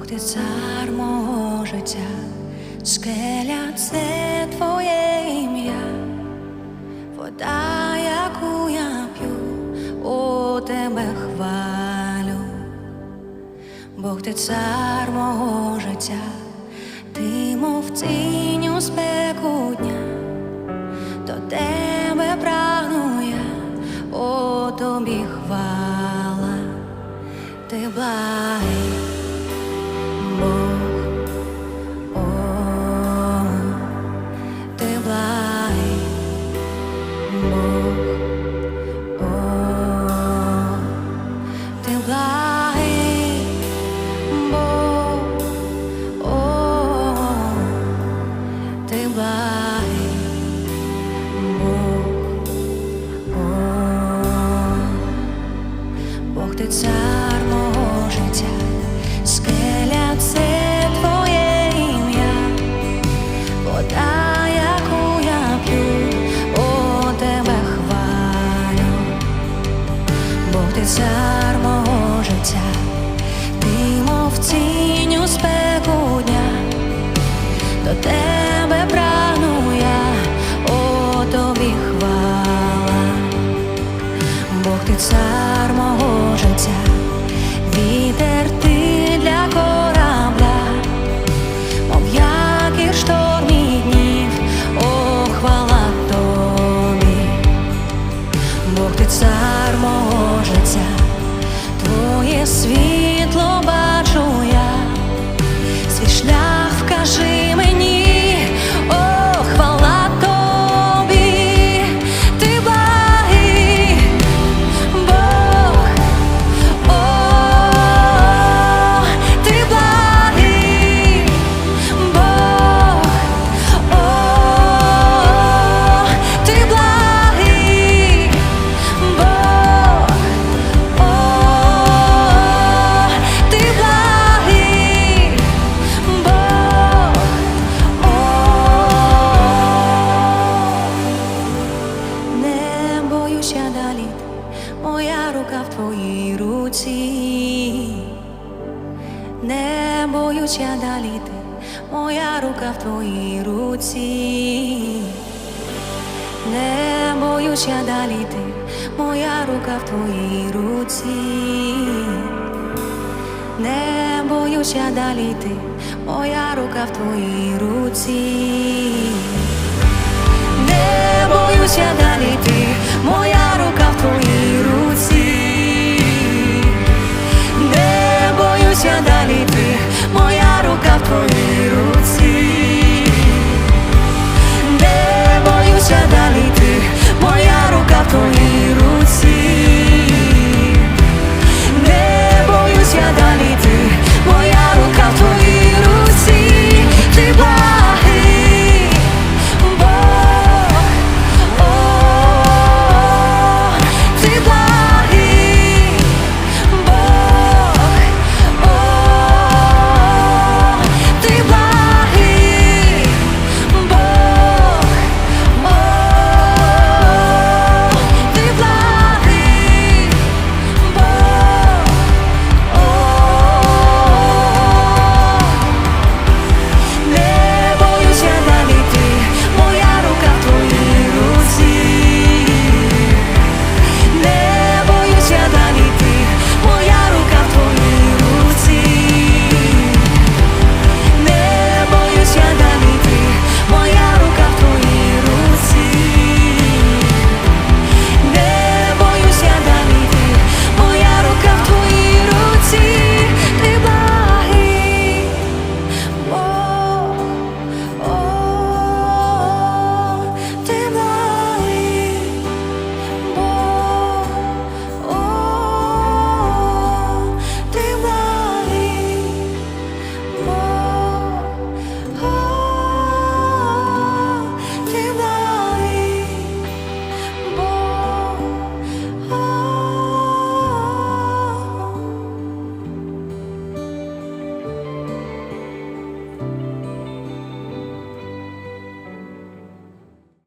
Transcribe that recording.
Бог ти цар мого життя, скеля це твоє ім'я, вода, яку я п'ю, у тебе хвалю. Бог ти цар мого життя, ти мов тінь у спеку дня, рука в твоїй руці, не боюся далі, моя рука в твоїй руці, не боюся далі, моя рука в твоїй руці, не боюся далі, моя рука в твоїй руці. Не боюся далі. crying